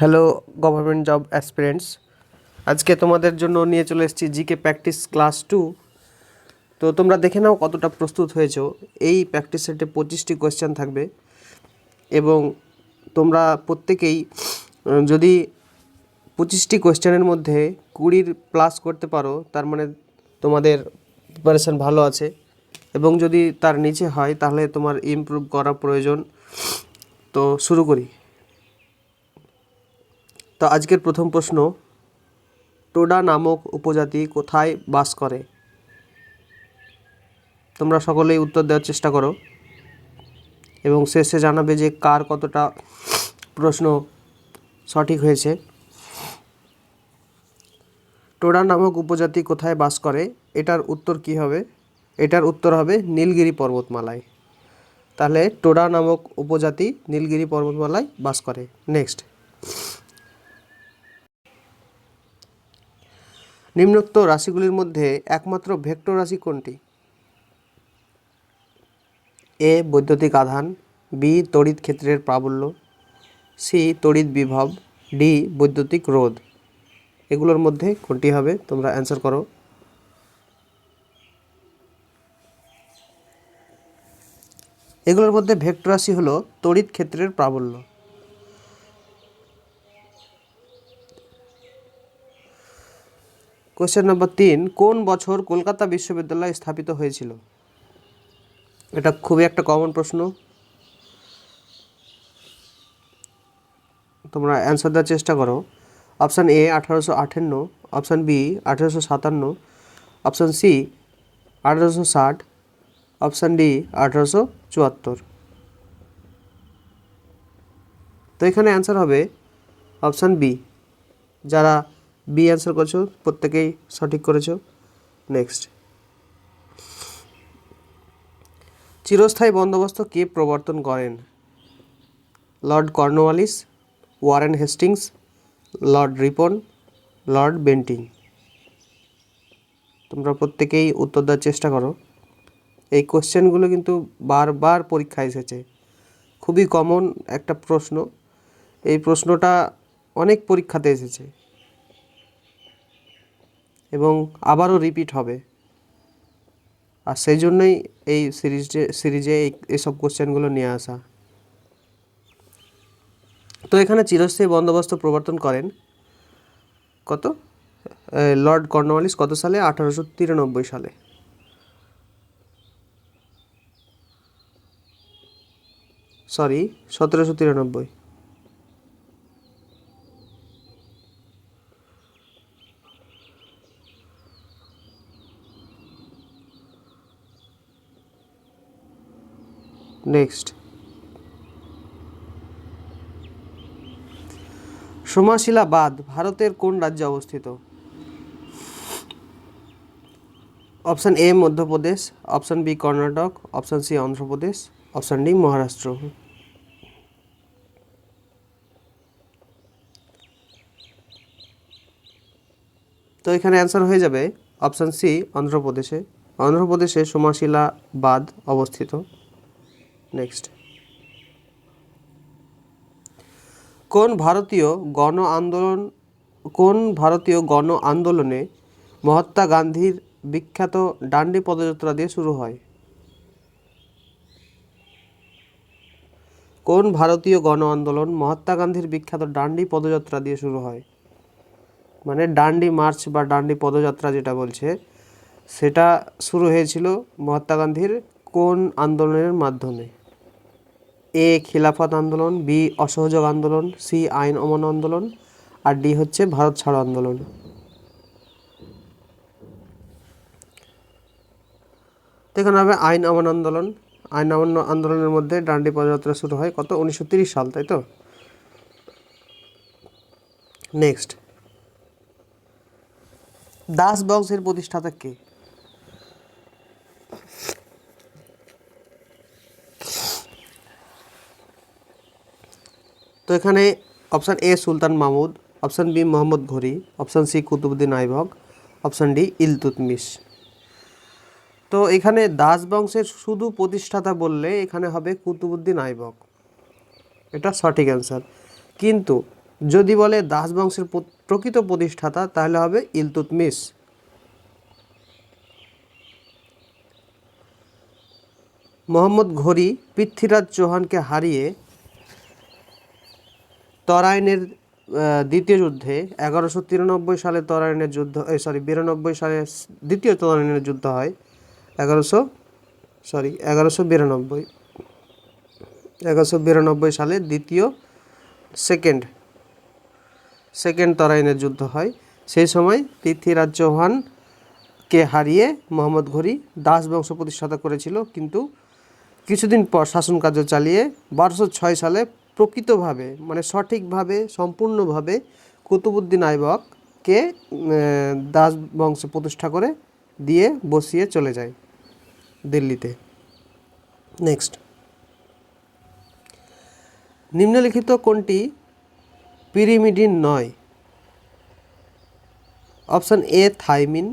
Hello government job aspirants আজকে তোমাদের জন্য নিয়ে চলে এসেছি জিকে প্র্যাকটিস ক্লাস টু তো তোমরা দেখে নাও কতটা প্রস্তুত হয়েছো। এই প্র্যাকটিস সেটে পঁচিশটি কোয়েশ্চেন থাকবে। এবং তোমরা প্রত্যেকেই যদি পঁচিশটি কোয়েশ্চেনের মধ্যে কুড়ির প্লাস করতে পারো, তার মানে তোমাদের প্রিপারেশান ভালো আছে। এবং যদি তার নিচে হয়, তাহলে তোমার ইমপ্রুভ করা প্রয়োজন। তো শুরু করি। তো আজকের প্রথম প্রশ্ন, টোডা নামক উপজাতি কোথায় বাস করে? তোমরা সকলেই উত্তর দেওয়ার চেষ্টা করো এবং শেষে জানাবে যে কার কতটা প্রশ্ন সঠিক হয়েছে। টোডা নামক উপজাতি কোথায় বাস করে? এটার উত্তর কি হবে? এটার উত্তর হবে নীলগিরি পর্বতমালায়। তাহলে টোডা নামক উপজাতি নীলগিরি পর্বতমালায় বাস করে। নেক্সট। নিম্নোক্ত রাশিগুলির মধ্যে একমাত্র ভেক্টর রাশি কোনটি? এ, বৈদ্যুতিক আধান, বি, তড়িৎ ক্ষেত্রের প্রাবল্য, সি, তড়িৎ বিভব, ডি, বৈদ্যুতিক রোধ। এগুলোর মধ্যে কোনটি হবে? তোমরা অ্যান্সার করো। এগুলোর মধ্যে ভেক্টর রাশি হলো তড়িৎ ক্ষেত্রের প্রাবল্য। কোশ্চেন নম্বর তিন, কোন বছর কলকাতা বিশ্ববিদ্যালয় স্থাপিত হয়েছিল? এটা খুবই একটা কমন প্রশ্ন। তোমরা অ্যান্সার দেওয়ার চেষ্টা করো। অপশান এ আঠারোশো আটান্ন অপশান বি আঠারোশো সাতান্ন অপশান সি আঠারোশো ষাট অপশান ডি আঠারোশো চুয়াত্তর। তো এখানে অ্যান্সার হবে অপশান বি যারা বি অ্যান্সার করেছ, প্রত্যেকেই সঠিক করেছ। নেক্সট চিরস্থায়ী বন্দোবস্ত কে প্রবর্তন করেন? Lord Cornwallis Warren Hastings Lord Ripon Lord Bentinck তোমরা প্রত্যেকেই উত্তর দেওয়ার চেষ্টা করো। এই কোশ্চেনগুলো কিন্তু বারবার পরীক্ষায় এসেছে। খুবই কমন একটা প্রশ্ন। এই প্রশ্নটা অনেক পরীক্ষাতে এসেছে। এবং আবারও রিপিট হবে। আর সেই জন্যই এই সিরিজে সিরিজে এসব কোশ্চেনগুলো নিয়ে আসা। তো এখানে চিরস্থায়ী বন্দোবস্ত প্রবর্তন করেন। কত? লর্ড কর্নওয়ালিস কত সালে? আঠারোশো তিরানব্বই সালে। সরি, সতেরোশো তিরানব্বই। নেক্সট। সোমাশিলা বাঁধ ভারতের কোন রাজ্যে অবস্থিত? Option A, Madhya Pradesh, option B, Karnataka, option C, Andhra Pradesh, option D, Maharashtra. তো এখানে অ্যান্সার হয়ে যাবে অপশান সি, অন্ধ্রপ্রদেশে। অন্ধ্রপ্রদেশে সোমাশিলা বাঁধ অবস্থিত। নেক্সট কোন ভারতীয় গণ আন্দোলন, কোন ভারতীয় গণ আন্দোলনে মহাত্মা গান্ধীর বিখ্যাত ডান্ডি পদযাত্রা দিয়ে শুরু হয়? কোন ভারতীয় গণ আন্দোলন মহাত্মা গান্ধীর বিখ্যাত ডান্ডি পদযাত্রা দিয়ে শুরু হয়? মানে ডান্ডি মার্চ বা ডান্ডি পদযাত্রা যেটা বলছে, সেটা শুরু হয়েছিল মহাত্মা গান্ধীর কোন আন্দোলনের মাধ্যমে? এ খিলাফত আন্দোলন, বি অসহযোগ আন্দোলন, সি আইন অমান্য আন্দোলন, আর ডি হচ্ছে ভারত ছাড়ো আন্দোলন। দেখুন হবে আইন অমান্য আন্দোলন, আইন অমান্য আন্দোলনের মধ্যে ডান্ডি পদযাত্রা শুরু হয় কত? উনিশশো সাল, তাই তো? নেক্সট দাস বংশের প্রতিষ্ঠাতা কে? তো এখানে option A Sultan Mahmud option B Mohammad ঘড়ি option C Qutubuddin Aibak option D Iltutmish. তো এখানে দাস বংশের শুধু প্রতিষ্ঠাতা বললে এখানে হবে কুতুবুদ্দিন আইবক। এটা সঠিক অ্যান্সার কিন্তু যদি বলে দাস বংশের প্রকৃত প্রতিষ্ঠাতা, তাহলে হবে ইলতুতমিশ। মোহাম্মদ ঘড়ি পৃথ্বীরাজ চৌহানকে হারিয়ে তরাইনের দ্বিতীয় যুদ্ধে, এগারোশো তিরানব্বই সালে তরাইনের যুদ্ধ সরি বিরানব্বই সালে দ্বিতীয় তরাইনের যুদ্ধ হয়, এগারোশো সরি এগারোশো বিরানব্বই এগারোশো বিরানব্বই সালে দ্বিতীয় সেকেন্ড সেকেন্ড তরাইনের যুদ্ধ হয়। সেই সময় পৃথ্বীরাজ চৌহানকে হারিয়ে মোহাম্মদ ঘড়ি দাস বংশ প্রতিষ্ঠাতা করেছিল, কিন্তু কিছুদিন পর শাসন কার্য চালিয়ে বারোশো ছয় সালে প্রকৃতভাবে মানে সঠিকভাবে, সম্পূর্ণভাবে কুতুবুদ্দিন আইবককে দাস বংশ প্রতিষ্ঠা করে দিয়ে বসিয়ে চলে যায় দিল্লিতে। নেক্সট নিম্নলিখিত কোনটি? পিরিমিডিন নয়। Option A thymine,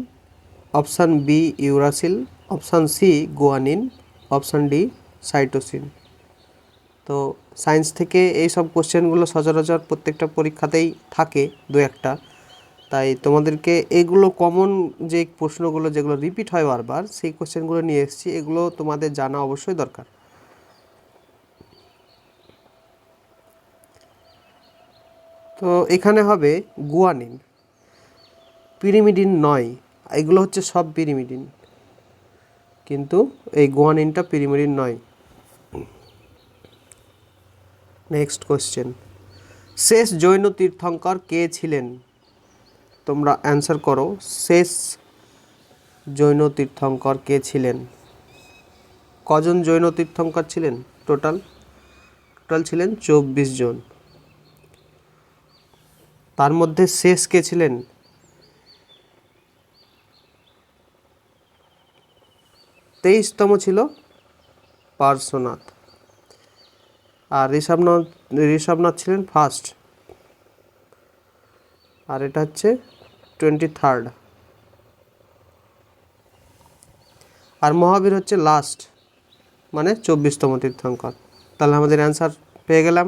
option B uracil, option C guanine, option D cytosine. তো সায়েন্স থেকে এই সব কোশ্চেনগুলো সচরাচর প্রত্যেকটা পরীক্ষাতেই থাকে দু একটা। তাই তোমাদেরকে এগুলো কমন যে প্রশ্নগুলো যেগুলো রিপিট হয় বারবার, সেই কোশ্চেনগুলো নিয়ে এসেছি। এগুলো তোমাদের জানা অবশ্যই দরকার। তো এখানে হবে গুয়ানিন। পিরিমিডিন নয়, এগুলো হচ্ছে সব পিরিমিডিন কিন্তু এই গুয়ানিনটা পিরিমিডিন নয়। নেক্সট কোশ্চেন শেষ জৈন তীর্থঙ্কর কে ছিলেন? তোমরা অ্যান্সার করো। শেষ জৈন তীর্থঙ্কর কে ছিলেন? কজন জৈন তীর্থঙ্কর ছিলেন টোটাল টোটাল ছিলেন চব্বিশ জন। তার মধ্যে শেষ কে ছিলেন? তেইশতম ছিল পার্শ্বনাথ। আর ঋষভনাথ ঋষভনাথ ছিলেন ফার্স্ট আর এটা হচ্ছে টোয়েন্টি থার্ড আর মহাবীর হচ্ছে লাস্ট মানে চব্বিশতম তীর্থঙ্কর। তাহলে আমাদের অ্যান্সার পেয়ে গেলাম।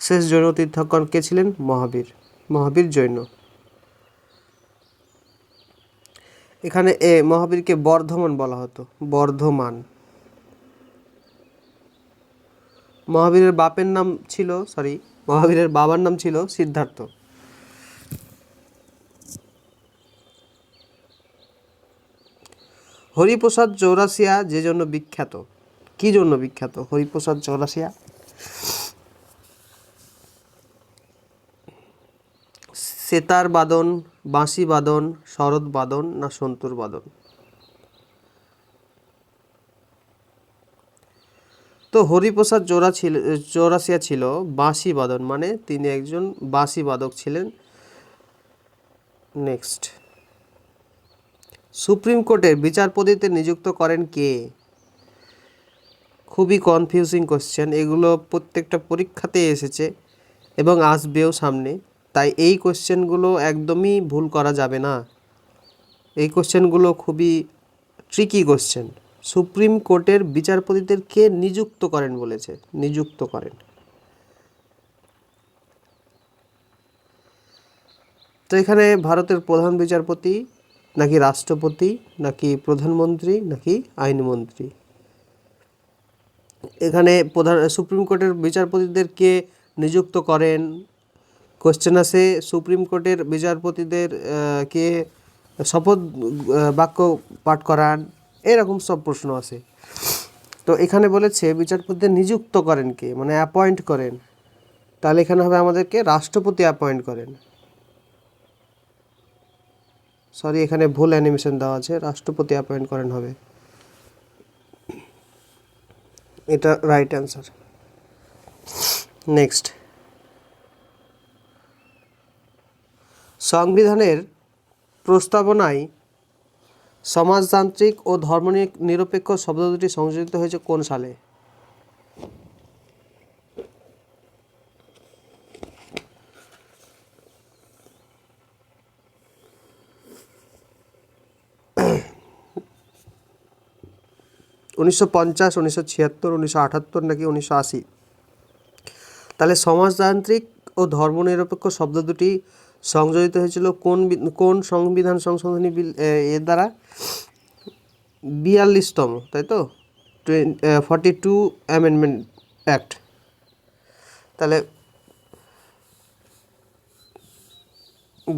শেষ জৈন তীর্থঙ্কর কে ছিলেন? মহাবীর। মহাবীর জৈন। এখানে এ মহাবীরকে বর্ধমান বলা হতো। বর্ধমান। মহাবীরের বাপের নাম ছিল সরি মহাবীরের বাবার নাম ছিল সিদ্ধার্থ। হরিপ্রসাদ চৌরাসিয়া যে জন্য বিখ্যাত। কি জন্য বিখ্যাত? হরিপ্রসাদ চৌরাসিয়া সেতার বাদন, বাঁশি বাদন, শরৎ বাদন না সন্তুর বাদন? তো হরিপ্রসাদ চৌরা ছিল চৌরাসিয়া ছিল বাঁশি বাদন মানে তিনি একজন বাঁশি বাদক ছিলেন। নেক্সট সুপ্রিম কোর্টের বিচারপতিতে নিযুক্ত করেন কে? খুবই কনফিউজিং কোশ্চেন এগুলো প্রত্যেকটা পরীক্ষাতে এসেছে এবং আসবেও সামনে, তাই এই কোশ্চেনগুলো একদমই ভুল করা যাবে না। এই কোশ্চেনগুলো খুবই ট্রিকি কোশ্চেন সুপ্রিম কোর্টের বিচারপতিদের কে নিযুক্ত করেন বলেছে? নিযুক্ত করেন। তো এখানে ভারতের প্রধান বিচারপতি, নাকি রাষ্ট্রপতি, নাকি প্রধানমন্ত্রী, নাকি আইনমন্ত্রী? এখানে প্রধান, সুপ্রিম কোর্টের বিচারপতিদের কে নিযুক্ত করেন? কোশ্চেন আছে সুপ্রিম কোর্টের বিচারপতিদের কে শপথ বাক্য পাঠ করান? এরকম সব প্রশ্ন আছে। তো এখানে বলেছে বিচারপতিদের নিযুক্ত করেন কে? মানে অ্যাপয়েন্ট করেন। তাহলে এখানে হবে আমাদেরকে রাষ্ট্রপতি অ্যাপয়েন্ট করেন। সরি এখানে ভুল অ্যানিমেশন দেওয়া আছে। রাষ্ট্রপতি অ্যাপয়েন্ট করেন হবে। এটা রাইট অ্যান্সার নেক্সট সংবিধানের প্রস্তাবনায় সমাজতান্ত্রিক ও ধর্ম নিরপেক্ষ শব্দ দুটি সংযোজিত হয়েছে কোন সালে? উনিশশো পঞ্চাশ, উনিশশো ছিয়াত্তর, উনিশশো আটাত্তর নাকি উনিশশো আশি? তাহলে সমাজতান্ত্রিক ও ধর্মনিরপেক্ষ শব্দ দুটি সংযোজিত হয়েছিল কোন কোন সংবিধান সংশোধনী বিল এর দ্বারা? বিয়াল্লিশতম, তাই তো? ফর্টি টু অ্যামেন্ডমেন্ট অ্যাক্ট তাহলে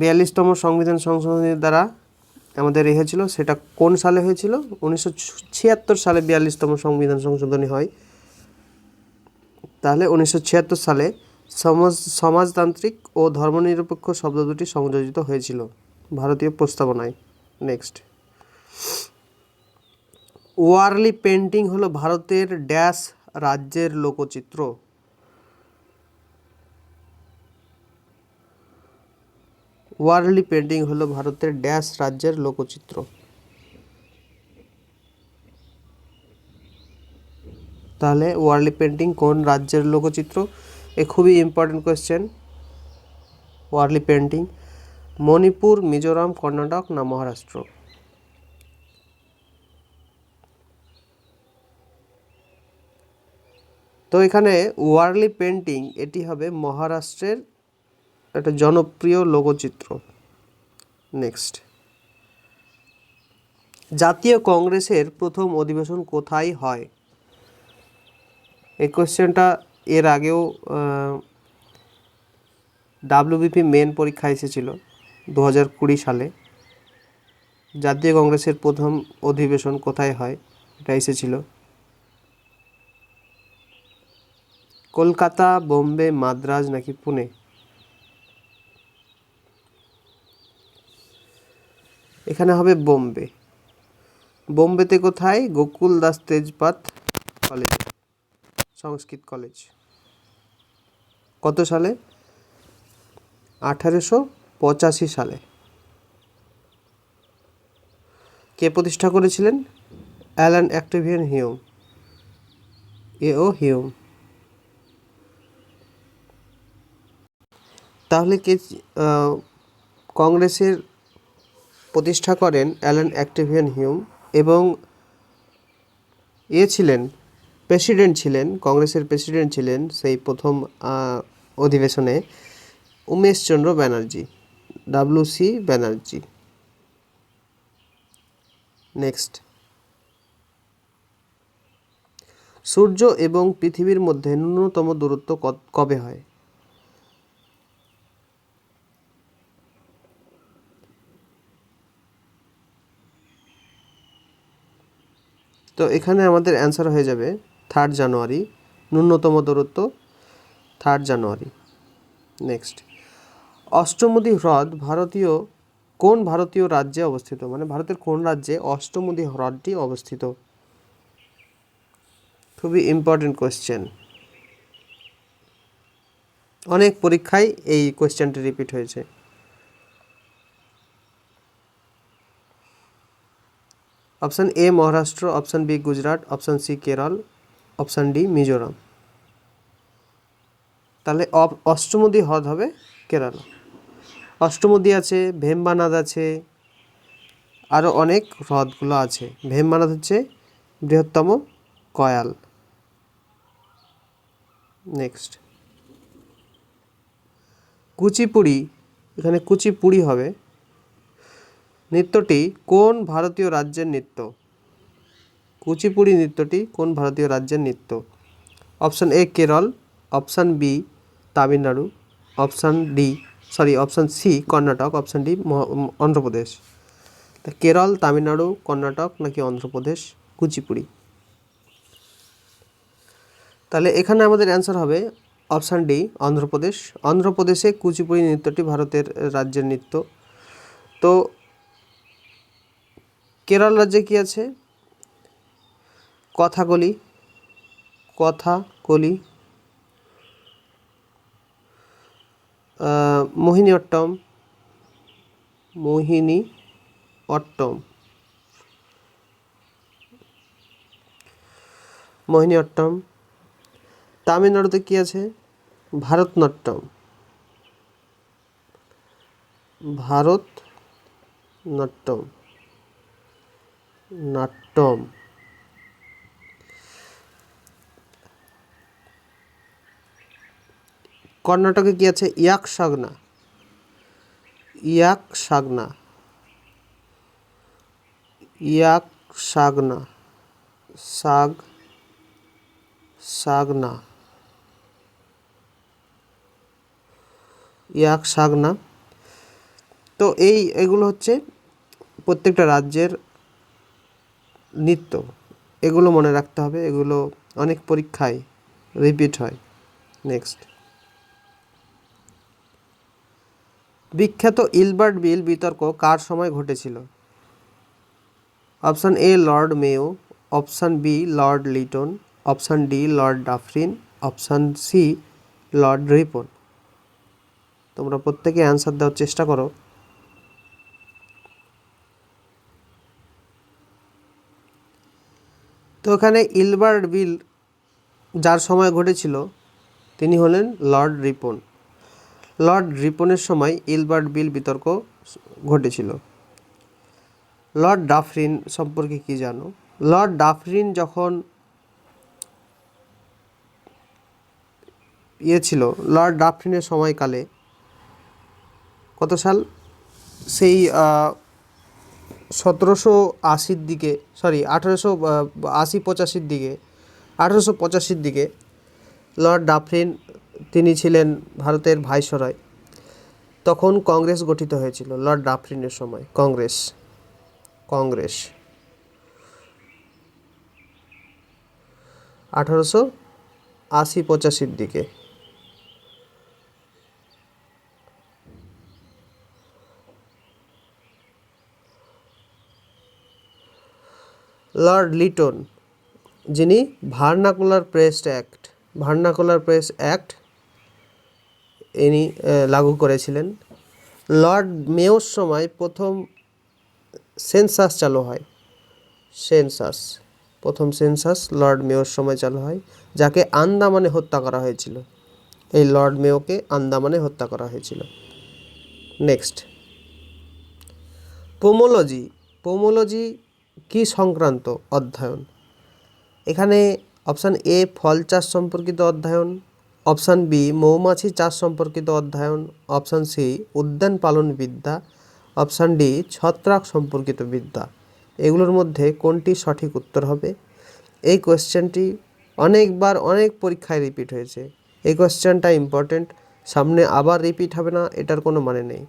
বিয়াল্লিশতম সংবিধান সংশোধনীর দ্বারা আমাদের এ হয়েছিল, সেটা কোন সালে হয়েছিল? উনিশশো ছিয়াত্তর সালে বিয়াল্লিশতম সংবিধান সংশোধনী হয়। তাহলে উনিশশো ছিয়াত্তর সালে সমাজ, সমাজতান্ত্রিক ও ধর্মনিরপেক্ষ শব্দ দুটি সংযোজিত হয়েছিল ভারতীয় প্রস্তাবনায়। নেক্সট ওয়ারলি পেন্টিং হলো ভারতের ড্যাশ রাজ্যের লোকচিত্র। ওয়ারলি পেন্টিং হলো ভারতের ড্যাশ রাজ্যের লোকচিত্র। তাহলে ওয়ারলি পেন্টিং কোন রাজ্যের লোকচিত্র? এ খুবই important question Warli painting Manipur, Mizoram, Karnataka না মহারাষ্ট্র? তো এখানে ওয়ারলি পেন্টিং এটি হবে মহারাষ্ট্রের একটা জনপ্রিয় লোকচিত্র। নেক্সট জাতীয় কংগ্রেসের প্রথম অধিবেশন কোথায় হয়? এই কোশ্চেনটা এর আগেও ডাব্লিউবিপি মেন পরীক্ষা এসেছিল দু হাজার কুড়ি সালে। জাতীয় কংগ্রেসের প্রথম অধিবেশন কোথায় হয় এটা এসেছিল। কলকাতা, বোম্বে, মাদ্রাজ নাকি পুনে? এখানে হবে বোম্বে। বোম্বেতে কোথায়? গোকুল দাস তেজপাত কলেজ, সংস্কৃত কলেজ। কত সালে? আঠারোশো পঁচাশি সালে। কে প্রতিষ্ঠা করেছিলেন? Allan Octavian Hume. A O Hume. তাহলে কে কংগ্রেসের প্রতিষ্ঠা করেন অ্যালান অ্যাক্টিভিয়ান হিউম এবং এ ছিলেন প্রেসিডেন্ট ছিলেন, কংগ্রেসের প্রেসিডেন্ট ছিলেন সেই প্রথম অধিবেশনে Umeshchandra Banerjee, W C Banerjee. Next. সূর্য এবং পৃথিবীর মধ্যে ন্যূনতম দূরত্ব কবে হয়? তো এখানে আমাদের অ্যান্সার হয়ে যাবে। থার্ড জানুয়ারি ন্যূনতম দূরত্ব থার্ড জানুয়ারি নেক্সট অষ্টমুদি হ্রদ ভারতীয়, কোন ভারতীয় রাজ্যে অবস্থিত? মানে ভারতের কোন রাজ্যে অষ্টমুদি হ্রদটি অবস্থিত? খুবই ইম্পর্টেন্ট কোয়েশ্চেন অনেক পরীক্ষায় এই কোয়েশ্চেনটি রিপিট হয়েছে। Option A Maharashtra option B Gujarat option C Kerala option D, Mizoram. তাহলে অষ্টমুদি হ্রদ হবে কেরালা। অষ্টমুদি আছে, ভেম্বানাদ আছে আরও অনেক হ্রদগুলো আছে। ভেম্বানাদ হচ্ছে বৃহত্তম কয়াল। নেক্সট। কুচিপুড়ি, এখানে কুচিপুড়ি হবে। নৃত্যটি কোন ভারতীয় রাজ্যের নৃত্য? কুচিপুড়ি নৃত্যটি কোন ভারতীয় রাজ্যের নৃত্য? Option A Kerala, option B Tamil Nadu, option D, sorry, option C Karnataka, option D Andhra Pradesh. তা কেরল, তামিলনাড়ু, কর্ণাটক নাকি অন্ধ্রপ্রদেশ, কুচিপুড়ি? তাহলে এখানে আমাদের অ্যান্সার হবে অপশান ডি, অন্ধ্রপ্রদেশ। অন্ধ্রপ্রদেশে কুচিপুড়ি নৃত্যটি ভারতের রাজ্যের নৃত্য। তো কেরল রাজ্যে কি আছে? কথাকলি আহ, মোহিনী অট্টম মোহিনী অট্টম মোহিনী অট্টম তামিলনাড়ুতে কি আছে? ভারতনাট্যম ভারত নাট্যম নাট্যম। কর্ণাটকে কি আছে? ইয়াক সাগনা। ইয়াক সাগনা। ইয়াক সাগনা। সাগ, সাগনা। ইয়াক সাগনা। তো এই, এগুলো হচ্ছে প্রত্যেকটা রাজ্যের নৃত্য। এগুলো মনে রাখতে হবে। এগুলো অনেক পরীক্ষায় রিপিট হয়। নেক্সট বিখ্যাত ইলবার্ট বিল বিতর্ক কার সময় ঘটেছিল? Option A, Lord Mayo, option B, Lord Lytton, option D, Lord Dufferin, option C, Lord Ripon. তোমরা প্রত্যেকে অ্যান্সার দেওয়ার চেষ্টা করো। তো এখানে ইলবার্ট বিল যার সময় ঘটেছিল, তিনি হলেন লর্ড রিপন। লর্ড রিপনের সময় ইলবার্ট বিল বিতর্ক ঘটেছিল। লর্ড ডাফরিন সম্পর্কে কি জানো? লর্ড ডাফরিন যখন ইয়ে ছিল, লর্ড ডাফরিনের সময়কালে কত সাল? সেই সতেরোশো আশির দিকে সরি আঠেরোশো আশি পঁচাশির দিকে, আঠেরোশো পঁচাশির দিকে লর্ড ডাফরিন তিনি ছিলেন ভারতের ভাইসরয়। তখন কংগ্রেস গঠিত হয়েছিল, লর্ড ডাফরিনের সময়। কংগ্রেস কংগ্রেস। আঠারোশো আশি পঁচাশির দিকে। লর্ড লিটন, যিনি vernacular press act, vernacular press act ইনি লাগু করেছিলেন। লর্ড মেয়র সময় প্রথম সেন্সাস চালু হয়। সেন্সাস, প্রথম সেন্সাস লর্ড মেয়র সময় চালু হয়, যাকে আন্দামানে হত্যা করা হয়েছিল। এই লর্ড মেয়োকে আন্দামানে হত্যা করা হয়েছিল। নেক্সট। পোমোলজি পোমোলজি কি সংক্রান্ত অধ্যয়ন? এখানে অপশান এ, ফল চাষ সম্পর্কিত অধ্যয়ন অপশান বি, মৌমাছি চাষ সম্পর্কিত অধ্যয়ন। অপশান সি, উদ্যান পালন বিদ্যা। অপশান ডি, ছত্রাক সম্পর্কিত বিদ্যা। এগুলোর মধ্যে কোনটি সঠিক উত্তর হবে? এই কোয়েশ্চেনটি অনেকবার অনেক পরীক্ষায় রিপিট হয়েছে। এই কোয়েশ্চেনটা ইম্পর্টেন্ট, সামনে আবার রিপিট হবে না, এটার কোনো মানে নেই।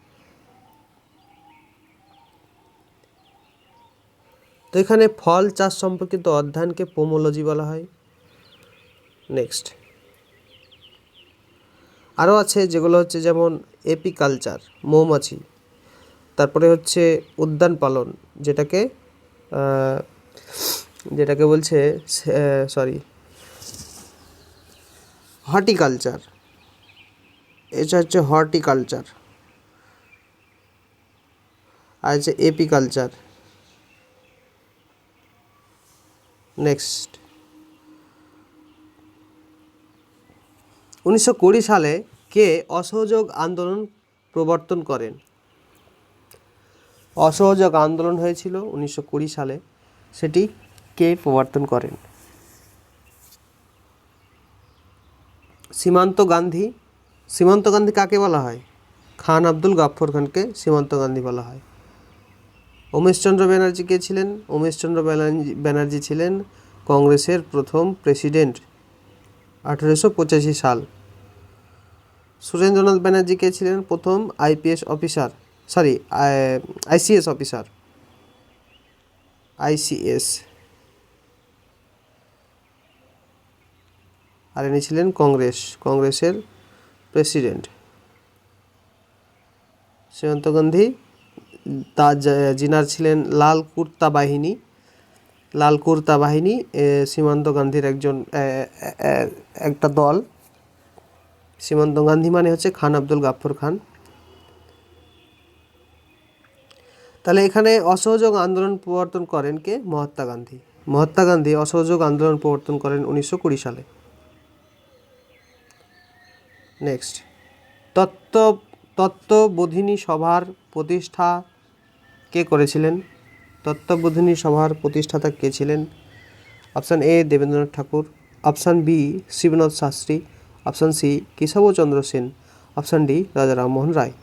তো এখানে ফল চাষ সম্পর্কিত অধ্যয়নকে পোমোলজি বলা হয়। নেক্সট। আরও আছে যেগুলো হচ্ছে যেমন এপিকালচার মৌমাছি। তারপরে হচ্ছে উদ্যান পালন, যেটাকে যেটাকে বলছে সরি হর্টিকালচার। এটা হচ্ছে হর্টিকালচার। আর হচ্ছে এপিকালচার নেক্সট। উনিশশো কুড়ি সালে কে অসহযোগ আন্দোলন প্রবর্তন করেন? অসহযোগ আন্দোলন হয়েছিল উনিশশো কুড়ি সালে। সেটি কে প্রবর্তন করেন? সীমান্ত গান্ধী। সীমান্ত গান্ধী কাকে বলা হয়? খান আব্দুল গাফর খানকে সীমান্ত গান্ধী বলা হয়। উমেশচন্দ্র ব্যানার্জি কে ছিলেন? উমেশচন্দ্র ব্যানার্জি ব্যানার্জি ছিলেন কংগ্রেসের প্রথম প্রেসিডেন্ট। আঠেরোশো পঁচাশি সাল। সুরেন্দ্রনাথ ব্যানার্জি কে ছিলেন প্রথম IPS officer? Sorry ICS officer. ICS. আর ইনি ছিলেন কংগ্রেস, কংগ্রেসের প্রেসিডেন্ট। সীমান্ত গান্ধী, তা যিনার ছিলেন লাল কুর্তা বাহিনী, লাল কুর্তা বাহিনী সীমান্ত গান্ধীর একজন একটা দল। সীমান্ত গান্ধী মানে হচ্ছে খান আব্দুল গাফর খান। তাহলে এখানে অসহযোগ আন্দোলন প্রবর্তন করেন কে? মহাত্মা গান্ধী। মহাত্মা গান্ধী অসহযোগ আন্দোলন প্রবর্তন করেন উনিশশো কুড়ি সালে। নেক্সট। তত্ত্ব, তত্ত্ববোধিনী সভার প্রতিষ্ঠা কে করেছিলেন? তত্ত্ববোধিনী সভার প্রতিষ্ঠাতা কে ছিলেন? Option A Debendranath Tagore, option B Shivnath Shastri option C Keshab Chandra Sen. Option D, Raja Rammohan Roy.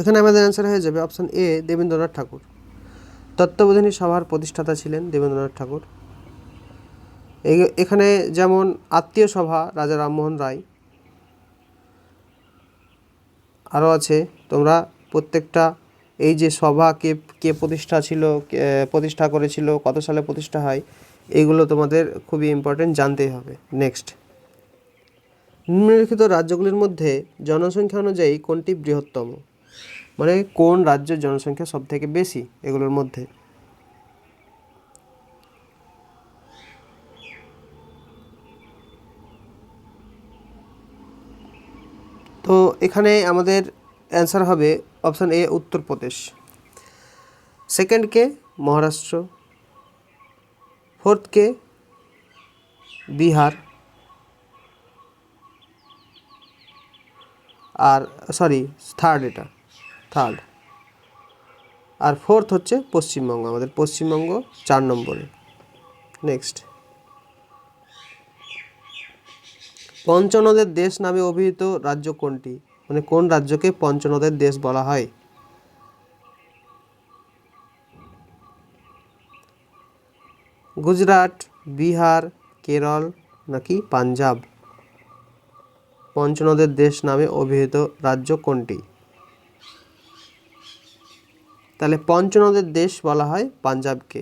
এখানে আমাদের অ্যান্সার হয়ে যাবে অপশান এ, দেবেন্দ্রনাথ ঠাকুর। তত্ত্ববোধিনী সভার প্রতিষ্ঠাতা ছিলেন দেবেন্দ্রনাথ ঠাকুর। এখানে যেমন আত্মীয় সভা, রাজা রামমোহন রায়। আরও আছে, তোমরা প্রত্যেকটা এই যে সভা কে কে প্রতিষ্ঠা ছিল প্রতিষ্ঠা করেছিল, কত সালে প্রতিষ্ঠা হয় এইগুলো তোমাদের খুবই ইম্পর্টেন্ট জানতেই হবে। নেক্সট নিম্নলিখিত রাজ্যগুলির মধ্যে জনসংখ্যা অনুযায়ী কোনটি বৃহত্তম? মানে কোন রাজ্যের জনসংখ্যা সব থেকে বেশি এগুলোর মধ্যে? তো এখানে আমাদের অ্যান্সার হবে অপশান এ, উত্তরপ্রদেশ। সেকেন্ড কে, মহারাষ্ট্র। ফোর্থ কে, বিহার। আর সরি থার্ড এটা। থার্ড আর ফোর্থ হচ্ছে পশ্চিমবঙ্গ, আমাদের পশ্চিমবঙ্গ চার নম্বরে। নেক্সট পঞ্চনদের দেশ নামে অভিহিত রাজ্য কোনটি? মানে কোন রাজ্যকে পঞ্চনদের দেশ বলা হয়? গুজরাট, বিহার, কেরল নাকি পাঞ্জাব? পঞ্চনদের দেশ নামে অভিহিত রাজ্য কোনটি? তাহলে পঞ্চনদের দেশ বলা হয় পাঞ্জাবকে,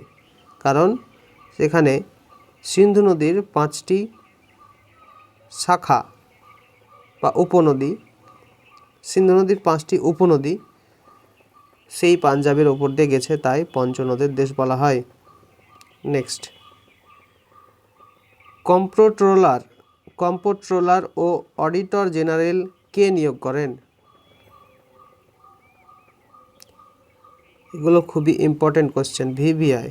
কারণ সেখানে সিন্ধু নদীর পাঁচটি শাখা বা উপনদী সিন্ধু নদীর পাঁচটি উপনদী, সেই পাঞ্জাবের ওপর দিয়ে গেছে তাই পঞ্চনদের দেশ বলা হয়। নেক্সট। কম্প্রোট্রোলার কম্পোট্রোলার ও অডিটর জেনারেল কে নিয়োগ করেন? এগুলো খুবই ইম্পর্টেন্ট কোশ্চেন ভিভিআই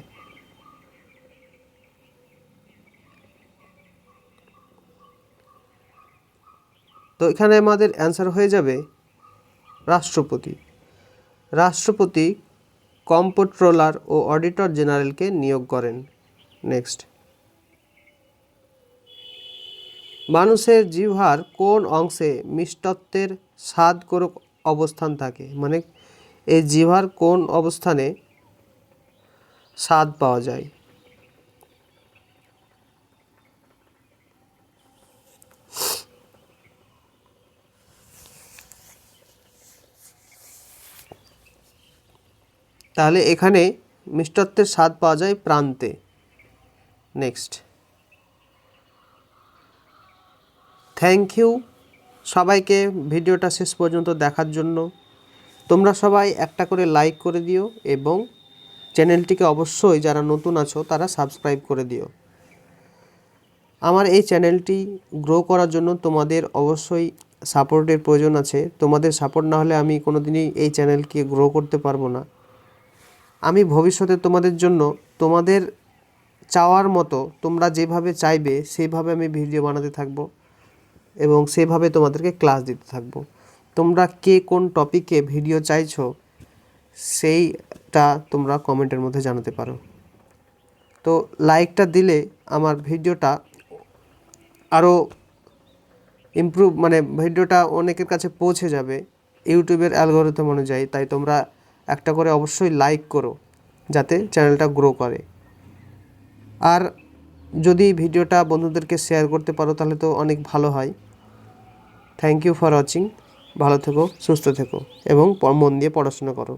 তো এখানে আমাদের অ্যান্সার হয়ে যাবে। রাষ্ট্রপতি। রাষ্ট্রপতি, কম্পোট্রোলার ও অডিটর জেনারেলকে নিয়োগ করেন। নেক্সট। মানুষের জিহ্বার কোন অংশে মিষ্টত্বের স্বাদ করক অবস্থান থাকে? মানে এই জিহ্বার কোন অবস্থানে স্বাদ পাওয়া যায়? তাহলে এখানে মিষ্টত্বের স্বাদ পাওয়া যায় প্রান্তে। নেক্সট। থ্যাংক ইউ সবাইকে ভিডিওটা শেষ পর্যন্ত দেখার জন্য। তোমরা সবাই একটা করে লাইক করে দিও এবং চ্যানেলটিকে অবশ্যই যারা নতুন আছো, তারা সাবস্ক্রাইব করে দিও। আমার এই চ্যানেলটি গ্রো করার জন্য তোমাদের অবশ্যই সাপোর্টের প্রয়োজন আছে। তোমাদের সাপোর্ট না হলে আমি কোনো দিনই এই চ্যানেলকে গ্রো করতে পারব না। আমি ভবিষ্যতে তোমাদের জন্য তোমাদের চাওয়ার মতো তোমরা যেভাবে চাইবে সেইভাবে আমি ভিডিও বানাতে থাকব এবং সেভাবে তোমাদেরকে ক্লাস দিতে থাকব। তোমরা কে কোন টপিকে ভিডিও চাইছো, সেইটা তোমরা কমেন্টের মধ্যে জানাতে পারো। তো লাইকটা দিলে আমার ভিডিওটা আরও ইমপ্রুভ মানে ভিডিওটা অনেকের কাছে পৌঁছে যাবে। ইউটিউবের অ্যালগোরিদম অনুযায়ী, তাই তোমরা একটা করে অবশ্যই লাইক করো, যাতে চ্যানেলটা গ্রো করে। আর যদি ভিডিওটা বন্ধুদেরকে শেয়ার করতে পারো, তাহলে তো অনেক ভালো হয়। থ্যাংক ইউ ফর ওয়াচিং ভালো থেকো, সুস্থ থেকো, এবং মন দিয়ে পড়াশোনা করো।